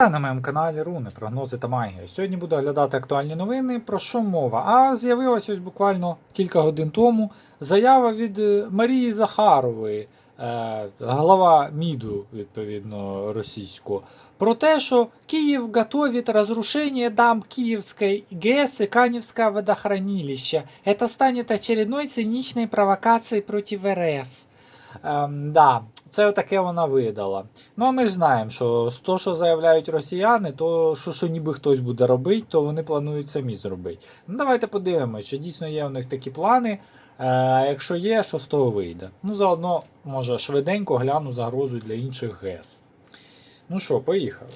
На моєму каналі Руни, прогнози та магія. Сьогодні буду оглядати актуальні новини. Про що мова? А з'явилась ось буквально кілька годин тому заява від е, Марії Захарової, е, глава МІДу, відповідно, російського, про те, що Київ готовить разрушение дам Киевской ГЭС и Каневского водохранилища. Это станет очередной циничной провокацией против РФ. Ем, да, це таке вона видала. Ну а ми ж знаємо, що з того, що заявляють росіяни, то що, що ніби хтось буде робити, то вони планують самі зробити. Ну давайте подивимося, чи дійсно є у них такі плани. Е, якщо є, що з того вийде. Ну, заодно, може, швиденько гляну загрозу для інших ГЕС. Ну що, поїхали.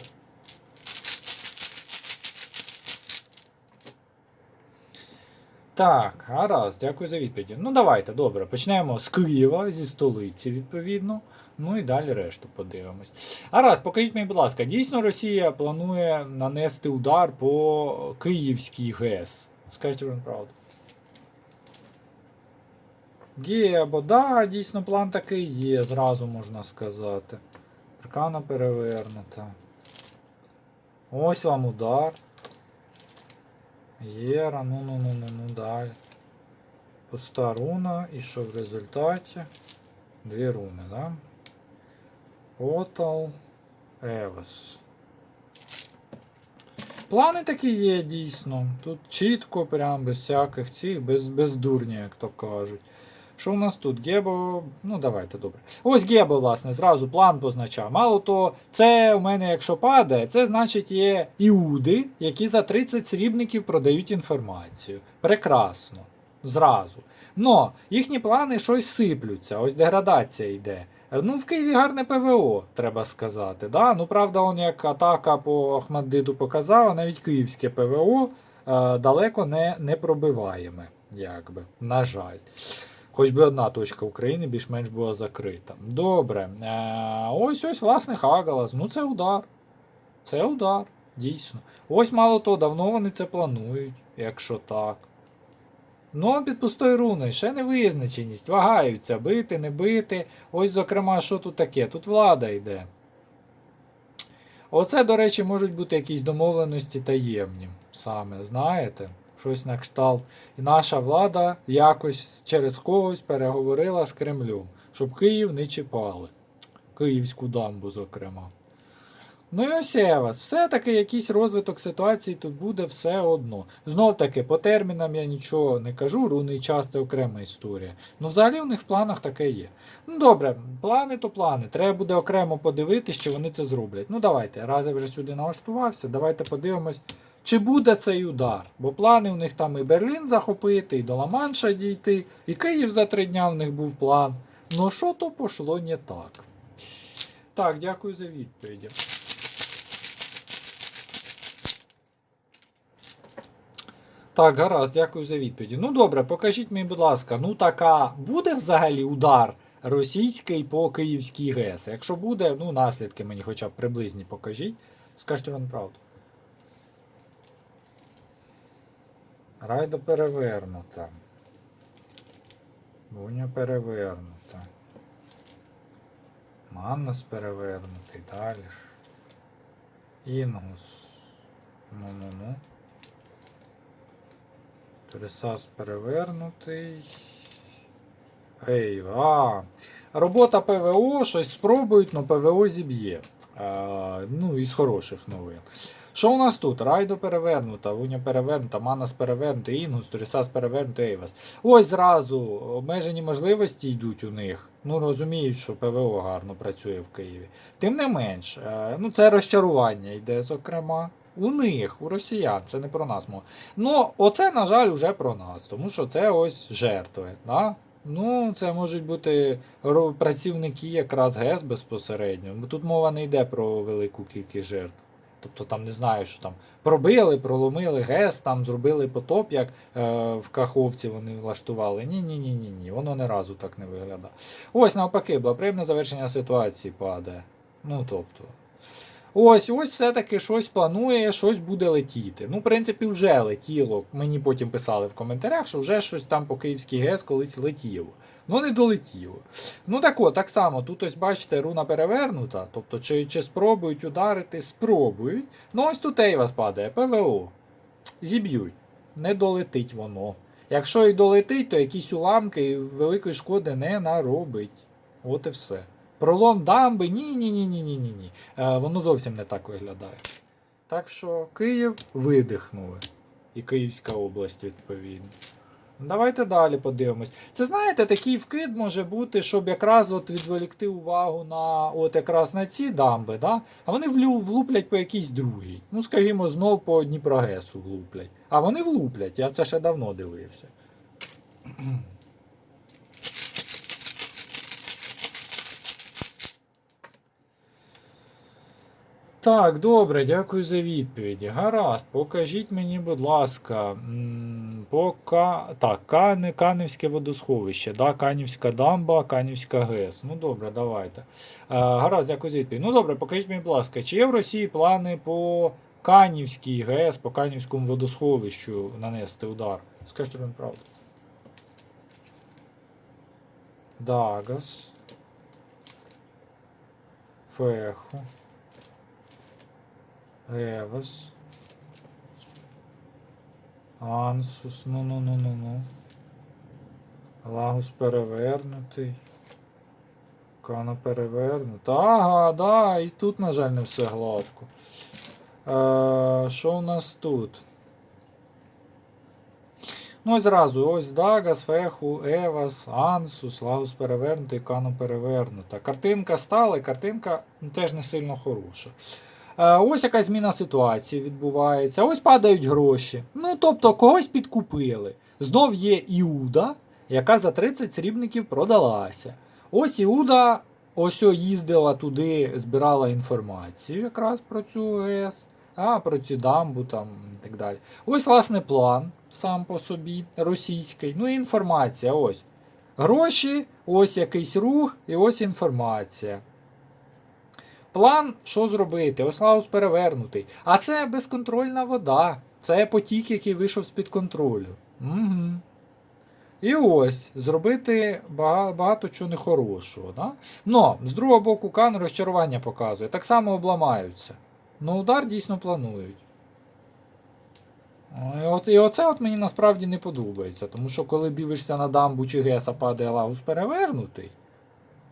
Так, гаразд, дякую за відповіді. Ну давайте, добре, почнемо з Києва, зі столиці, відповідно. Ну і далі решту подивимось. Гаразд, покажіть мені, будь ласка, дійсно Росія планує нанести удар по Київській ГЕС. Скажіть вам правду. Гебо, да, дійсно план такий є, зразу можна сказати. Аркана перевернута. Ось вам удар. Єра, ну ну ну ну ну далі. Пуста руна, і що в результаті? Дві руни, да? Отал, Евес. Плани такі є дійсно. Тут чітко, прям без всяких цих, без, без дурня, як то кажуть. Що у нас тут? Гебо. Ну, давайте, добре. Ось Гебо, власне, зразу план позначав. Мало то, це у мене, якщо падає, це значить є іуди, які за 30 срібників продають інформацію. Прекрасно. Зразу. Но їхні плани щось сиплються, ось деградація йде. Ну, в Києві гарне ПВО, треба сказати. Да? Ну, правда, он як атака по Ахмаддиту показала, навіть київське ПВО е, далеко не, не пробиваєме, якби, на жаль. Хоч би одна точка України більш-менш була закрита. Добре. Е, ось ось, власне, Хагалас. Ну, це удар. Це удар, дійсно. Ось мало того, давно вони це планують, якщо так. Ну, під пустою руною, ще невизначеність, вагаються, бити, не бити. Ось, зокрема, що тут таке? Тут влада йде. Оце, до речі, можуть бути якісь домовленості таємні. Саме, знаєте? Щось на кшталт. І наша влада якось через когось переговорила з Кремлем, щоб Київ не чіпали. Київську дамбу, зокрема. Ну і ось я вас. Все-таки якийсь розвиток ситуації тут буде все одно. Знов таки, по термінам я нічого не кажу, руний час це окрема історія. Ну, взагалі у них в планах таке є. Ну добре, плани то плани. Треба буде окремо подивитися, чи вони це зроблять. Ну давайте, раз я вже сюди налаштувався, давайте подивимось, чи буде цей удар. Бо плани у них там і Берлін захопити, і до Ла-Манша дійти, і Київ за три дня в них був план. Ну що то пошло не так. Так, дякую за відповіді. Так, гаразд, дякую за відповіді. Ну добре, покажіть мені, будь ласка, ну така буде взагалі удар російський по Київській ГЕС? Якщо буде, ну наслідки мені хоча б приблизні покажіть. Скажіть вам правду. Райда перевернута. Буня перевернута. Маннас перевернутий. Далі ж. Інгус. Ну-ну-ну. Трисас перевернутий. Ей, а. Робота ПВО, щось спробують, але ПВО зіб'є. Ну, із хороших новин. Що у нас тут? Райдо перевернута, Вуня перевернута, Манас перевернута, Інгус, Торісас перевернута, Ейвас. Ось зразу обмежені можливості йдуть у них. Ну, розуміють, що ПВО гарно працює в Києві. Тим не менш, е, ну це розчарування йде, зокрема. У них, у росіян, це не про нас мова. Ну, оце, на жаль, вже про нас, тому що це ось жертви. Да? Ну, це можуть бути працівники якраз ГЕС безпосередньо. Тут мова не йде про велику кількість жертв. Тобто там не знаю, що там пробили, проломили ГЕС, там зробили потоп, як е, в Каховці вони влаштували. Ні, ні, ні, ні, ні. Воно не разу так не виглядає. Ось навпаки, благоприємне завершення ситуації падає. Ну тобто. Ось, ось все-таки щось планує, щось буде летіти. Ну, в принципі, вже летіло. Мені потім писали в коментарях, що вже щось там по Київській ГЕС колись летіло. Ну, не долетіло. Ну так от, так само, тут ось бачите, руна перевернута. Тобто, чи, чи спробують ударити, спробують. Ну, ось тут Ейвас падає, ПВО. Зіб'ють. Не долетить воно. Якщо і долетить, то якісь уламки великої шкоди не наробить. От і все. Пролом дамби, ні, ні, ні, ні, ні, ні, ні. Е, воно зовсім не так виглядає. Так що Київ видихнули. І Київська область відповідно. Давайте далі подивимось. Це знаєте, такий вкид може бути, щоб якраз от відволікти увагу на от якраз на ці дамби, да? а вони влуплять по якійсь другій. Ну, скажімо, знов по Дніпрогесу влуплять. А вони влуплять, я це ще давно дивився. Так, добре, дякую за відповіді. Гаразд, покажіть мені, будь ласка, пока... так, Кани, Канівське водосховище, да, Канівська дамба, Канівська ГЕС. Ну добре, давайте. Е, гаразд, дякую за відповідь. Ну добре, покажіть мені, будь ласка, чи є в Росії плани по Канівській ГЕС, по Канівському водосховищу нанести удар? Скажіть вам правду. Дагас. Феху. Евас. Ансус. Ну ну ну ну ну. Лагус перевернутий. Кана перевернута. Ага, да, і тут, на жаль, не все гладко. Е, Що у нас тут? Ну, ось зразу, ось Дагас, Феху, Евас, Ансус, Лагус перевернутий, Кано перевернута. Картинка стала, і картинка ну, теж не сильно хороша. Е, Ось якась зміна ситуації відбувається. Ось падають гроші. Ну, тобто, когось підкупили. Знов є Іуда, яка за 30 срібників продалася. Ось Іуда ось їздила туди, збирала інформацію якраз про цю ГЕС, а про цю дамбу там і так далі. Ось, власне, план сам по собі, російський. Ну і інформація. Ось. Гроші, ось якийсь рух, і ось інформація. План, що зробити? Ось Лаус перевернутий. А це безконтрольна вода. Це потік, який вийшов з-під контролю. Угу. І ось зробити багато, чого нехорошого. Да? Но, з другого боку, кан розчарування показує. Так само обламаються. Ну, удар дійсно планують. І, от, і оце от мені насправді не подобається. Тому що коли дивишся на дамбу чи геса падає лагус перевернутий.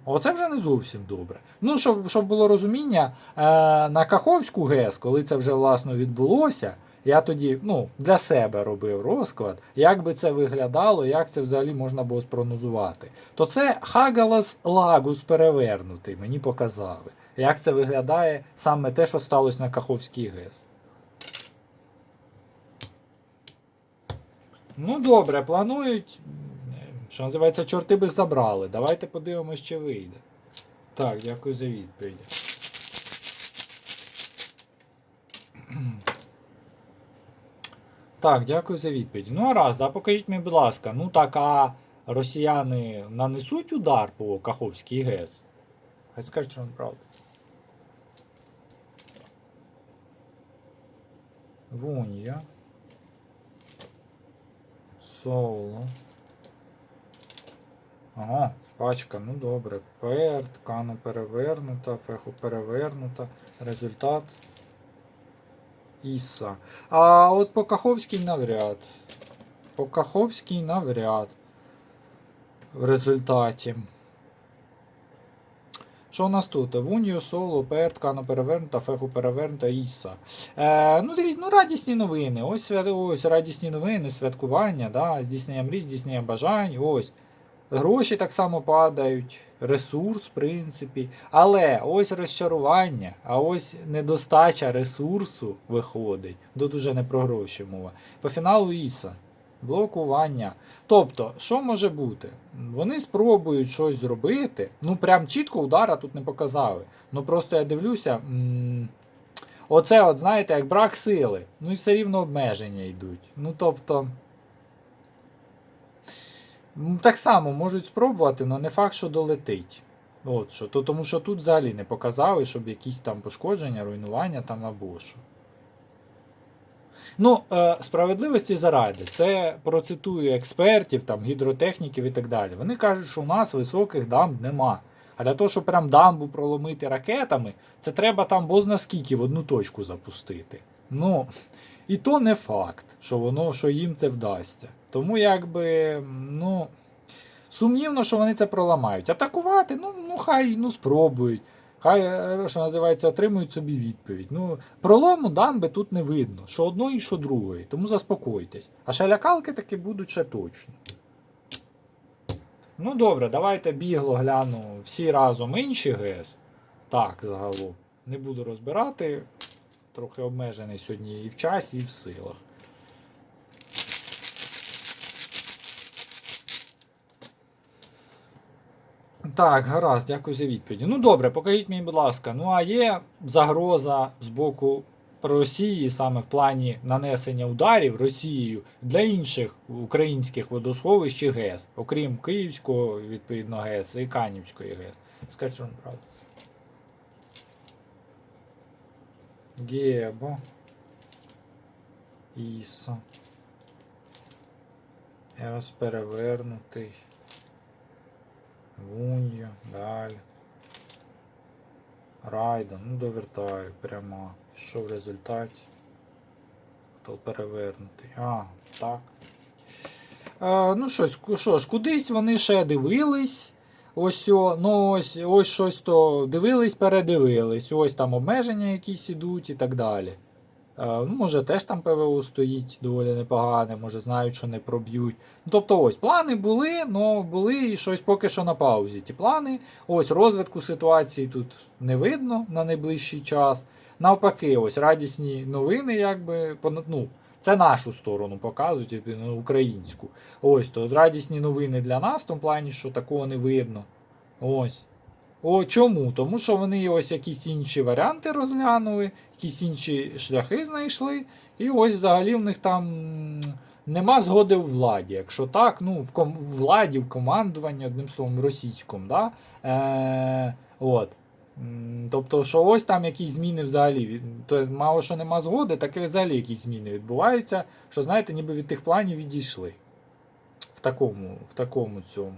Оце вже не зовсім добре. Ну, щоб, щоб було розуміння, е, на Каховську ГЕС, коли це вже власно відбулося, я тоді ну, для себе робив розклад, як би це виглядало, як це взагалі можна було спрогнозувати. То це Хагалас Лагус перевернутий, мені показали. Як це виглядає саме те, що сталося на Каховській ГЕС. Ну, добре, планують. Що називається, чорти б їх забрали. Давайте подивимось, чи вийде. Так, дякую за відповідь. Так, дякую за відповідь. Ну, а раз, да, покажіть мені, будь ласка, ну так, а росіяни нанесуть удар по Каховській ГЕС? Хай скажуть вам правду. Вунья. Соло. Ага, пачка, ну добре. Перт, кана перевернута, феху перевернута. Результат. Іса. А от по Каховській навряд. По Каховській навряд. В результаті. Що у нас тут? Вуньо, соло, перт, кана перевернута, феху перевернута, Іса. Е, ну, дивіться, ну радісні новини. Ось, ось радісні новини, святкування, да, здійснення мрій, здійснення бажань. Ось. Гроші так само падають, ресурс, в принципі. Але ось розчарування, а ось недостача ресурсу виходить. Тут уже не про гроші мова. По фіналу Іса. Блокування. Тобто, що може бути? Вони спробують щось зробити. Ну, прям чітко удара тут не показали. Ну просто я дивлюся. м, Оце, от, знаєте, як брак сили. Ну і все рівно обмеження йдуть. Ну тобто. Так само можуть спробувати, але не факт, що долетить. От що. То, тому що тут взагалі не показали, щоб якісь там пошкодження, руйнування там або що. Ну, е, справедливості заради, це процитую експертів, там, гідротехніків і так далі. Вони кажуть, що у нас високих дамб нема. А для того, щоб прям дамбу проломити ракетами, це треба там бозна скільки в одну точку запустити. Ну, і то не факт, що воно, що їм це вдасться. Тому якби, ну, сумнівно, що вони це проламають. Атакувати, ну, ну хай ну, спробують. Хай, е, що називається, отримують собі відповідь. Ну, пролому дамби тут не видно, що одної, що другої. Тому заспокойтесь. А ще лякалки таки будуть ще точно. Ну добре, давайте бігло гляну всі разом інші ГЕС. Так, загалом. Не буду розбирати. Трохи обмежений сьогодні і в часі, і в силах. Так, гаразд, дякую за відповіді. Ну добре, покажіть мені, будь ласка, ну а є загроза з боку Росії саме в плані нанесення ударів Росією для інших українських водосховищ і ГЕС, окрім Київського, відповідно, ГЕС і Канівської ГЕС. Скажіть, що правда. Гебо. Ісо. Ес перевернутий. Вуньо, далі. Райда, ну довертаю прямо. Що в результаті? Хто перевернутий? А, так. Е, ну щось, що ж, кудись вони ще дивились. Ось, о, ну ось, ось щось то дивились, передивились. Ось там обмеження якісь ідуть і так далі. Е, ну, може, теж там ПВО стоїть доволі непогане, може знають, що не проб'ють. Ну, тобто, ось плани були, але були і щось поки що на паузі. Ті плани. Ось розвитку ситуації тут не видно на найближчий час. Навпаки, ось радісні новини, якби ну, це нашу сторону показують, ну, українську. Ось то радісні новини для нас, в тому плані, що такого не видно. Ось. О, чому? Тому що вони ось якісь інші варіанти розглянули, якісь інші шляхи знайшли, і ось взагалі в них там нема згоди у владі. Якщо так, ну, в ком- в владі, в командуванні, одним словом, російському. Да? Е, от. Тобто, що ось там якісь зміни взагалі. То мало що нема згоди, так і взагалі якісь зміни відбуваються, що, знаєте, ніби від тих планів відійшли. В такому, в такому цьому.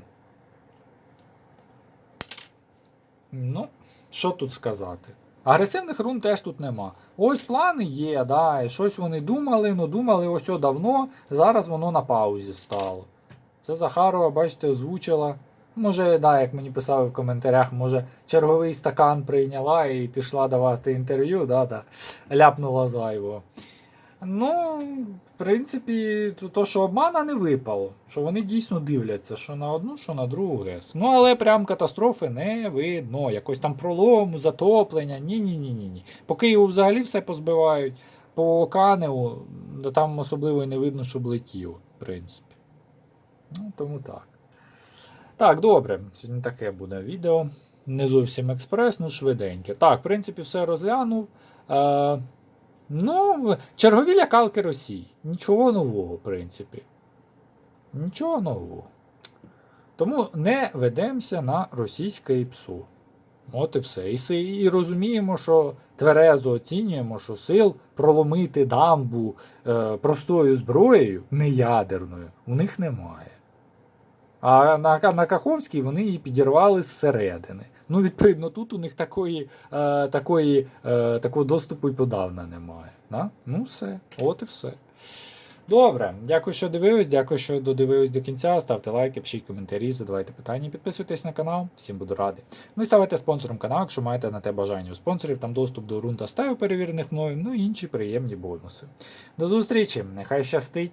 Ну, що тут сказати? Агресивних рун теж тут нема. Ось плани є, да, і щось вони думали, ну думали ось давно, зараз воно на паузі стало. Це Захарова, бачите, озвучила. Може, да, як мені писали в коментарях, може черговий стакан прийняла і пішла давати інтерв'ю, да, да, ляпнула зайво. Ну, в принципі, то, що обмана не випало, що вони дійсно дивляться, що на одну, що на другу ГЕС. Ну, але прям катастрофи не видно. Якось там пролому, затоплення. Ні-ні-ні. ні По Києву взагалі все позбивають. По Каневу, да там особливо і не видно, щоб летів, в принципі. Ну, тому так. Так, добре. Сьогодні таке буде відео. Не зовсім експрес, ну швиденьке. Так, в принципі, все розглянув. Е, ну, чергові лякалки Росії. Нічого нового, в принципі. Нічого нового. Тому не ведемося на російське ІПСУ. От і все. І, і розуміємо, що тверезо оцінюємо, що сил проломити дамбу е, простою зброєю, не ядерною, у них немає. А на, на Каховській вони її підірвали зсередини. Ну, відповідно, тут у них такої, е, такої, е, такого доступу і подавно немає. Да? Ну, все, от і все. Добре, дякую, що дивились, дякую, що додивились до кінця. Ставте лайки, пишіть коментарі, задавайте питання, підписуйтесь на канал, всім буду радий. Ну і ставайте спонсором каналу, якщо маєте на те бажання у спонсорів, там доступ до рунта стаю перевірених мною, ну і інші приємні бонуси. До зустрічі, нехай щастить!